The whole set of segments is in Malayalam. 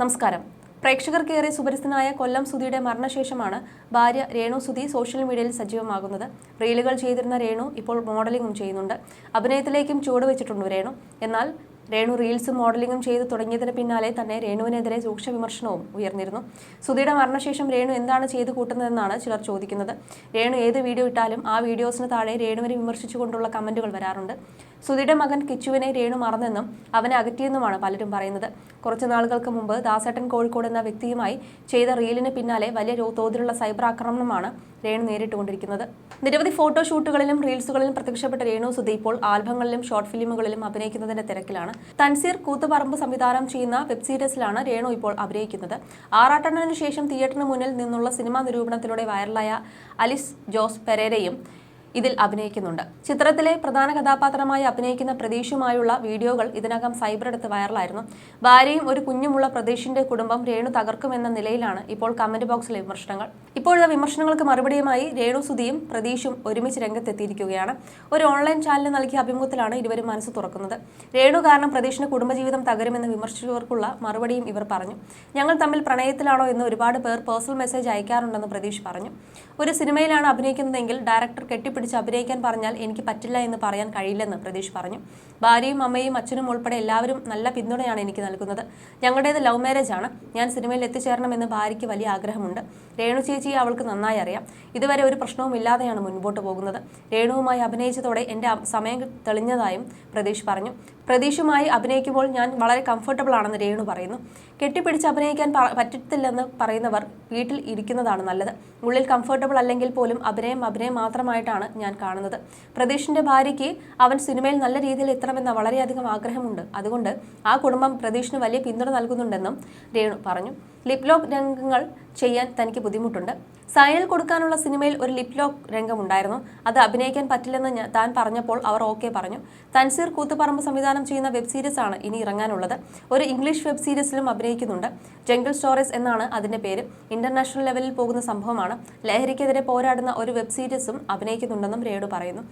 നമസ്കാരം. പ്രേക്ഷകർക്കേറെ സുപരിസ്ഥനായ കൊല്ലം സുധിയുടെ മരണശേഷമാണ് ഭാര്യ രേണു സുധി സോഷ്യൽ മീഡിയയിൽ സജീവമാകുന്നത്. റീലുകൾ ചെയ്തിരുന്ന രേണു ഇപ്പോൾ മോഡലിംഗും ചെയ്യുന്നുണ്ട്. അഭിനയത്തിലേക്കും ചുവടുവെച്ചിട്ടുണ്ട് രേണു. എന്നാൽ രേണു റീൽസും മോഡലിംഗും ചെയ്തു തുടങ്ങിയതിന് പിന്നാലെ തന്നെ രേണുവിനെതിരെ രൂക്ഷ വിമർശനവും ഉയർന്നിരുന്നു. സുധിയുടെ മരണശേഷം രേണു എന്താണ് ചെയ്തു കൂട്ടുന്നതെന്നാണ് ചിലർ ചോദിക്കുന്നത്. രേണു ഏത് വീഡിയോ ഇട്ടാലും ആ വീഡിയോസിന് താഴെ രേണുവിനെ വിമർശിച്ചുകൊണ്ടുള്ള കമന്റുകൾ വരാറുണ്ട്. സുധിയുടെ മകൻ കിച്ചുവിനെ രേണു മറന്നെന്നും അവനെ അകറ്റിയെന്നുമാണ് പലരും പറയുന്നത്. കുറച്ചു നാളുകൾക്ക് മുമ്പ് ദാസേട്ടൻ കോഴിക്കോട് എന്ന വ്യക്തിയുമായി ചെയ്ത റീലിന് പിന്നാലെ വലിയ തോതിലുള്ള സൈബർ ആക്രമണമാണ് രേണു നേരിട്ടുകൊണ്ടിരിക്കുന്നത്. നിരവധി ഫോട്ടോഷൂട്ടുകളിലും റീൽസുകളിലും പ്രത്യക്ഷപ്പെട്ട രേണു സുധി ഇപ്പോൾ ആൽബങ്ങളിലും ഷോർട്ട് ഫിലിമുകളിലും അഭിനയിക്കുന്നതിന്റെ തിരക്കിലാണ്. തൻസീർ കൂത്തുപറമ്പ് സംവിധാനം ചെയ്യുന്ന വെബ് സീരീസിലാണ് രേണു ഇപ്പോൾ അഭിനയിക്കുന്നത്. ആറാട്ടെണ്ണന് ശേഷം തിയേറ്ററിന് മുന്നിൽ നിന്നുള്ള സിനിമാ നിരൂപണത്തിലൂടെ വൈറലായ അലിസ് ജോസ് പെരേരയും ഇതിൽ അഭിനയിക്കുന്നുണ്ട്. ചിത്രത്തിലെ പ്രധാന കഥാപാത്രമായി അഭിനയിക്കുന്ന പ്രതീഷുമായുള്ള വീഡിയോകൾ ഇതിനകം സൈബർ എടുത്ത് വൈറലായിരുന്നു. ഭാര്യയും ഒരു കുഞ്ഞുമുള്ള പ്രതീഷിന്റെ കുടുംബം രേണു തകർക്കുമെന്ന നിലയിലാണ് ഇപ്പോൾ കമന്റ് ബോക്സിലെ വിമർശനങ്ങൾ. ഇപ്പോഴുള്ള വിമർശനങ്ങൾക്ക് മറുപടിയുമായി രേണു സുധിയും പ്രതീഷും ഒരുമിച്ച് രംഗത്തെത്തിയിരിക്കുകയാണ്. ഒരു ഓൺലൈൻ ചാനലിന് നൽകിയ അഭിമുഖത്തിലാണ് ഇരുവരും മനസ്സ് തുറക്കുന്നത്. രേണു കാരണം പ്രതീഷിന്റെ കുടുംബജീവിതം തകരുമെന്ന് വിമർശിച്ചവർക്കുള്ള മറുപടിയും ഇവർ പറഞ്ഞു. ഞങ്ങൾ തമ്മിൽ പ്രണയത്തിലാണോ എന്ന് ഒരുപാട് പേർ പേഴ്സണൽ മെസ്സേജ് അയക്കാറുണ്ടെന്ന് പ്രതീഷ് പറഞ്ഞു. ഒരു സിനിമയിലാണ് അഭിനയിക്കുന്നതെങ്കിൽ ഡയറക്ടർ കെട്ടിപ്പിടിച്ച് അഭിനയിക്കാൻ പറഞ്ഞാൽ എനിക്ക് പറ്റില്ല എന്ന് പറയാൻ കഴിയില്ലെന്ന് പ്രതീഷ് പറഞ്ഞു. ഭാര്യയും അമ്മയും അച്ഛനും ഉൾപ്പെടെ എല്ലാവരും നല്ല പിന്തുണയാണ് എനിക്ക് നൽകുന്നത്. ഞങ്ങളുടേത് ലവ് മാരേജ് ആണ്. ഞാൻ സിനിമയിൽ എത്തിച്ചേരണമെന്ന് ഭാര്യയ്ക്ക് വലിയ ആഗ്രഹമുണ്ട്. രേണു ചേച്ചി അവൾക്ക് നന്നായി അറിയാം. ഇതുവരെ ഒരു പ്രശ്നവും ഇല്ലാതെയാണ് മുൻപോട്ട് പോകുന്നത്. രേണുവുമായി അഭിനയിച്ചതോടെ എന്റെ സമയം തെളിഞ്ഞതായും പ്രതീഷ് പറഞ്ഞു. പ്രതീഷുമായി അഭിനയിക്കുമ്പോൾ ഞാൻ വളരെ കംഫർട്ടബിൾ ആണെന്ന് രേണു പറയുന്നു. കെട്ടിപ്പിടിച്ച് അഭിനയിക്കാൻ പറ്റത്തില്ലെന്ന് പറയുന്നവർ വീട്ടിൽ ഇരിക്കുന്നതാണ് നല്ലത്. ഉള്ളിൽ കംഫർട്ടബിൾ അല്ലെങ്കിൽ പോലും അഭിനയം അഭിനയം മാത്രമായിട്ടാണ് ഞാൻ കാണുന്നത്. പ്രതീഷിന്റെ ഭാര്യയ്ക്ക് അവൻ സിനിമയിൽ നല്ല രീതിയിൽ എത്തണമെന്ന വളരെയധികം ആഗ്രഹമുണ്ട്. അതുകൊണ്ട് ആ കുടുംബം പ്രതീഷിന് വലിയ പിന്തുണ നൽകുന്നുണ്ടെന്നും രേണു പറഞ്ഞു. ലിപ് ലോക്ക് രംഗങ്ങൾ ചെയ്യാൻ തനിക്ക് ബുദ്ധിമുട്ടുണ്ട്. സൈനിൽ കൊടുക്കാനുള്ള സിനിമയിൽ ഒരു ലിപ് ലോക്ക് രംഗമുണ്ടായിരുന്നു. അത് അഭിനയിക്കാൻ പറ്റില്ലെന്ന് താൻ പറഞ്ഞപ്പോൾ അവർ ഓക്കെ പറഞ്ഞു. തൻസീർ കൂത്തുപറമ്പ് സംവിധാനം ചെയ്യുന്ന വെബ് സീരീസ് ആണ് ഇനി ഇറങ്ങാനുള്ളത്. ഒരു ഇംഗ്ലീഷ് വെബ് സീരീസിലും അഭിനയിക്കുന്നുണ്ട്. ജംഗിൾ സ്റ്റോറീസ് എന്നാണ് അതിന്റെ പേര്. ഇന്റർനാഷണൽ ലെവലിൽ പോകുന്ന സംഭവമാണ്. ലഹരിക്കെതിരെ പോരാടുന്ന ഒരു വെബ് സീരീസും അഭിനയിക്കുന്നുണ്ടെന്നും രേണു പറയുന്നു.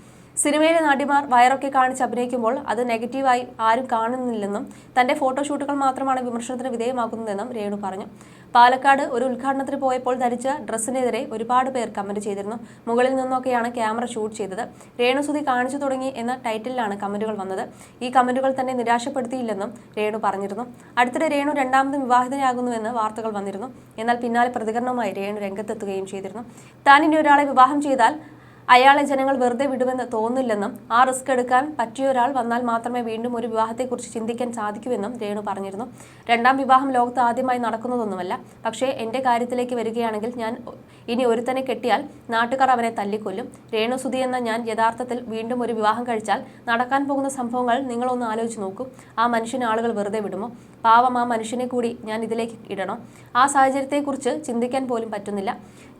സിനിമയിലെ നടിമാർ വയറൊക്കെ കാണിച്ച് അഭിനയിക്കുമ്പോൾ അത് നെഗറ്റീവായി ആരും കാണുന്നില്ലെന്നും തന്റെ ഫോട്ടോഷൂട്ടുകൾ മാത്രമാണ് വിമർശനത്തിന് വിധേയമാകുന്നതെന്നും രേണു പറഞ്ഞു. പാലക്കാട് ഒരു ഉദ്ഘാടനത്തിന് പോയപ്പോൾ ധരിച്ച ഡ്രസ്സിനെതിരെ ഒരുപാട് പേർ കമന്റ് ചെയ്തിരുന്നു. മുകളിൽ നിന്നൊക്കെയാണ് ക്യാമറ ഷൂട്ട് ചെയ്തത്. രേണുസുതി കാണിച്ചു തുടങ്ങി എന്ന ടൈറ്റിലാണ് കമന്റുകൾ വന്നത്. ഈ കമന്റുകൾ തന്നെ നിരാശപ്പെടുത്തിയില്ലെന്നും രേണു പറഞ്ഞിരുന്നു. അടുത്തിടെ രേണു രണ്ടാമതും വിവാഹിതനാകുന്നുവെന്ന് വാർത്തകൾ വന്നിരുന്നു. എന്നാൽ പിന്നാലെ പ്രതികരണവുമായി രേണു രംഗത്തെത്തുകയും ചെയ്തിരുന്നു. താൻ ഇനി ഒരാളെ വിവാഹം ചെയ്താൽ അയാളെ ജനങ്ങൾ വെറുതെ വിടുമെന്ന് തോന്നില്ലെന്നും ആ റിസ്ക് എടുക്കാൻ പറ്റിയ ഒരാൾ വന്നാൽ മാത്രമേ വീണ്ടും ഒരു വിവാഹത്തെക്കുറിച്ച് ചിന്തിക്കാൻ സാധിക്കുമെന്നും രേണു പറഞ്ഞിരുന്നു. രണ്ടാം വിവാഹം ലോകത്ത് ആദ്യമായി നടക്കുന്നതൊന്നുമല്ല. പക്ഷേ എന്റെ കാര്യത്തിലേക്ക് വരികയാണെങ്കിൽ ഞാൻ ഇനി ഒരുത്തനെ കെട്ടിയാൽ നാട്ടുകാർ അവനെ തല്ലിക്കൊല്ലും. രേണു സുധി എന്ന ഞാൻ യഥാർത്ഥത്തിൽ വീണ്ടും ഒരു വിവാഹം കഴിച്ചാൽ നടക്കാൻ പോകുന്ന സംഭവങ്ങൾ നിങ്ങളൊന്ന് ആലോചിച്ച് നോക്കൂ. ആ മനുഷ്യനെ ആളുകൾ വെറുതെ വിടുമോ? പാവം ആ മനുഷ്യനെ കൂടി ഞാൻ ഇതിലേക്ക് ഇടണോ. ആ സാഹചര്യത്തെക്കുറിച്ച് ചിന്തിക്കാൻ പോലും പറ്റുന്നില്ല.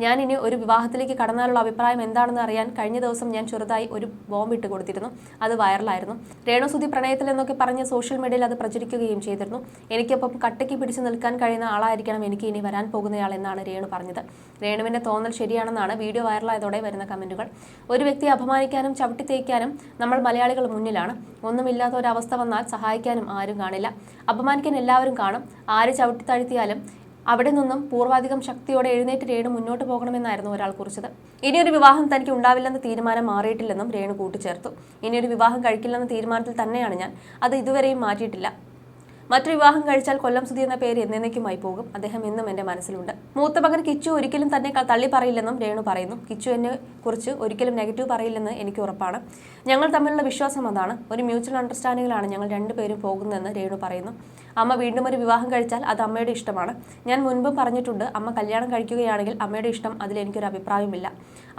ഞാൻ ഇനി ഒരു വിവാഹത്തിലേക്ക് കടന്നാലുള്ള അഭിപ്രായം എന്താണെന്ന് അറിയാൻ കഴിഞ്ഞ ദിവസം ഞാൻ ചെറുതായി ഒരു ബോംബ് ഇട്ട് കൊടുത്തിരുന്നു. അത് വൈറലായിരുന്നു. രേണുസുതി പ്രണയത്തിൽ എന്നൊക്കെ പറഞ്ഞ് സോഷ്യൽ മീഡിയയിൽ അത് പ്രചരിക്കുകയും ചെയ്തിരുന്നു. എനിക്കൊപ്പം കട്ടയ്ക്ക് പിടിച്ചു നിൽക്കാൻ കഴിയുന്ന ആളായിരിക്കണം എനിക്ക് ഇനി വരാൻ പോകുന്നയാൾ എന്നാണ് രേണു പറഞ്ഞത്. രേണുവിന്റെ തോന്നൽ ശരിയാണെന്നാണ് വീഡിയോ വൈറലായതോടെ വരുന്ന കമന്റുകൾ ഒരു വ്യക്തിയെ അപമാനിക്കാനും ചവിട്ടി തേക്കാനും നമ്മൾ മലയാളികൾ മുന്നിലാണ്. ഒന്നുമില്ലാത്ത ഒരവസ്ഥ വന്നാൽ സഹായിക്കാനും ആരും കാണില്ല. അപമാനിക്കാൻ എല്ലാവരും കാണും. ആര് ചവിട്ടി താഴ്ത്തിയാലും അവിടെ നിന്നും പൂർവാധികം ശക്തിയോടെ എഴുന്നേറ്റ് രേണു മുന്നോട്ട് പോകണമെന്നായിരുന്നു ഒരാൾ കുറിച്ചത്. ഇനിയൊരു വിവാഹം തനിക്ക് ഉണ്ടാവില്ലെന്ന തീരുമാനം മാറിയിട്ടില്ലെന്നും രേണു കൂട്ടിച്ചേർത്തു. ഇനിയൊരു വിവാഹം കഴിക്കില്ലെന്ന തീരുമാനത്തിൽ തന്നെയാണ് ഞാൻ. അത് ഇതുവരെയും മാറ്റിയിട്ടില്ല. മറ്റൊരു വിവാഹം കഴിച്ചാൽ കൊല്ലം സുധി എന്ന പേര് എന്നേക്കുമായി പോകും. അദ്ദേഹം എന്നും എന്റെ മനസ്സിലുണ്ട്. മൂത്ത മകൻ കിച്ചു ഒരിക്കലും തന്നെ തള്ളി പറയില്ലെന്നും രേണു പറയുന്നു. കിച്ചു എന്നെ കുറിച്ച് ഒരിക്കലും നെഗറ്റീവ് പറയില്ലെന്ന് എനിക്ക് ഉറപ്പാണ്. ഞങ്ങൾ തമ്മിലുള്ള വിശ്വാസം അതാണ്. ഒരു മ്യൂച്വൽ അണ്ടർസ്റ്റാൻഡിങ്ങിലാണ് ഞങ്ങൾ രണ്ടുപേരും പോകുന്നതെന്ന് രേണു പറയുന്നു. അമ്മ വീണ്ടും ഒരു വിവാഹം കഴിച്ചാൽ അത് അമ്മയുടെ ഇഷ്ടമാണ്. ഞാൻ മുൻപും പറഞ്ഞിട്ടുണ്ട് അമ്മ കല്യാണം കഴിക്കുകയാണെങ്കിൽ അമ്മയുടെ ഇഷ്ടം അതിൽ എനിക്കൊരു അഭിപ്രായമില്ല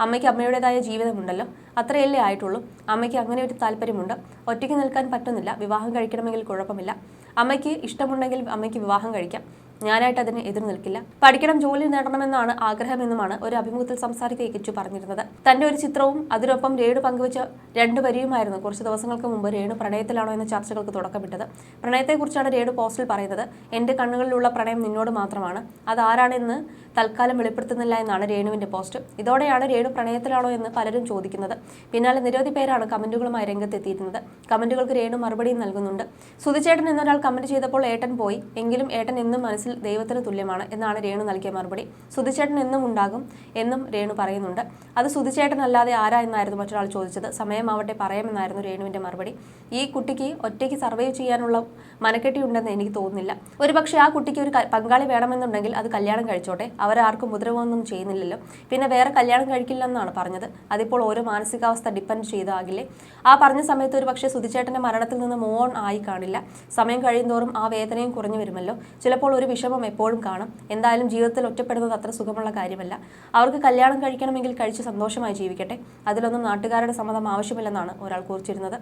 അമ്മയ്ക്ക് അമ്മയുടേതായ ജീവിതമുണ്ടല്ലോ. അത്രയല്ലേ ആയിട്ടുള്ളൂ. അമ്മയ്ക്ക് അങ്ങനെ ഒരു താല്പര്യമുണ്ട്. ഒറ്റയ്ക്ക് നിൽക്കാൻ പറ്റുന്നില്ല. വിവാഹം കഴിക്കണമെങ്കിൽ കുഴപ്പമില്ല. അമ്മയ്ക്ക് ഇഷ്ടമുണ്ടെങ്കിൽ അമ്മയ്ക്ക് വിവാഹം കഴിക്കാം. ഞാനായിട്ട് അതിന് എതിർ നിൽക്കില്ല. പഠിക്കണം ജോലി നേടണമെന്നാണ് ആഗ്രഹമെന്നുമാണ് ഒരു അഭിമുഖത്തിൽ സംസാരിക്കുക കിച്ചു പറഞ്ഞിരുന്നത്. തന്റെ ഒരു ചിത്രവും അതിനൊപ്പം രേണു പങ്കുവച്ച രണ്ട് വരിയുമായിരുന്നു കുറച്ച് ദിവസങ്ങൾക്ക് മുമ്പ് രേണു പ്രണയത്തിലാണോ എന്ന ചർച്ചകൾക്ക് തുടക്കമിട്ടത്. പ്രണയത്തെക്കുറിച്ചാണ് രേണു പോസ്റ്റിൽ പറയുന്നത്. എന്റെ കണ്ണുകളിലുള്ള പ്രണയം നിന്നോട് മാത്രമാണ്. അതാരാണെന്ന് തൽക്കാലം വെളിപ്പെടുത്തുന്നില്ല എന്നാണ് രേണുവിന്റെ പോസ്റ്റ്. ഇതോടെയാണ് രേണു പ്രണയത്തിലാണോ എന്ന് പലരും ചോദിക്കുന്നത്. പിന്നാലെ നിരവധി പേരാണ് കമന്റുകളുമായി രംഗത്തെത്തിയിരുന്നത്. കമന്റുകൾക്ക് രേണു മറുപടിയും നൽകുന്നുണ്ട്. സുധിച്ചേട്ടൻ എന്നൊരാൾ കമന്റ് ചെയ്തപ്പോൾ ഏട്ടൻ പോയി. എങ്കിലും ഏട്ടൻ എന്നും മനസ്സിൽ ദൈവത്തിന് തുല്യമാണ് എന്നാണ് രേണു നൽകിയ മറുപടി. സുധിച്ചേട്ടൻ എന്നും ഉണ്ടാകും എന്നും രേണു പറയുന്നുണ്ട്. അത് സുധിച്ചേട്ടനല്ലാതെ ആരാ എന്നായിരുന്നു മറ്റൊരാൾ ചോദിച്ചത്. സമയമാവട്ടെ പറയാമെന്നായിരുന്നു രേണുവിന്റെ മറുപടി. ഈ കുട്ടിക്ക് ഒറ്റയ്ക്ക് സർവൈവ് ചെയ്യാനുള്ള മനക്കെട്ടി ഉണ്ടെന്ന് എനിക്ക് തോന്നുന്നില്ല. ഒരുപക്ഷെ ആ കുട്ടിക്ക് ഒരു പങ്കാളി വേണമെന്നുണ്ടെങ്കിൽ അത് കല്യാണം കഴിച്ചോട്ടെ. അവരാർക്കും മുദ്രവൊന്നും ചെയ്യുന്നില്ലല്ലോ. പിന്നെ വേറെ കല്യാണം കഴിക്കില്ലെന്നാണ് പറഞ്ഞത്. അതിപ്പോൾ ഓരോ മാനസികാവസ്ഥ ഡിപ്പെൻഡ് ചെയ്താകില്ലേ? ആ പറഞ്ഞ സമയത്ത് ഒരു പക്ഷേ സുധിച്ചേട്ടന്റെ മരണത്തിൽ നിന്ന് മോൺ ആയി കാണില്ല. സമയം കഴിയുന്തോറും ആ വേദനയും കുറഞ്ഞു വരുമല്ലോ. ചിലപ്പോൾ ഒരു വിഷമം എപ്പോഴും കാണും. എന്തായാലും ജീവിതത്തിൽ ഒറ്റപ്പെടുന്നത് അത്ര സുഖമുള്ള കാര്യമല്ല. അവർക്ക് കല്യാണം കഴിക്കണമെങ്കിൽ കഴിച്ച് സന്തോഷമായി ജീവിക്കട്ടെ. അതിലൊന്നും നാട്ടുകാരുടെ സമ്മതം ആവശ്യമില്ലെന്നാണ് ഒരാൾ കുറിച്ചിരുന്നത്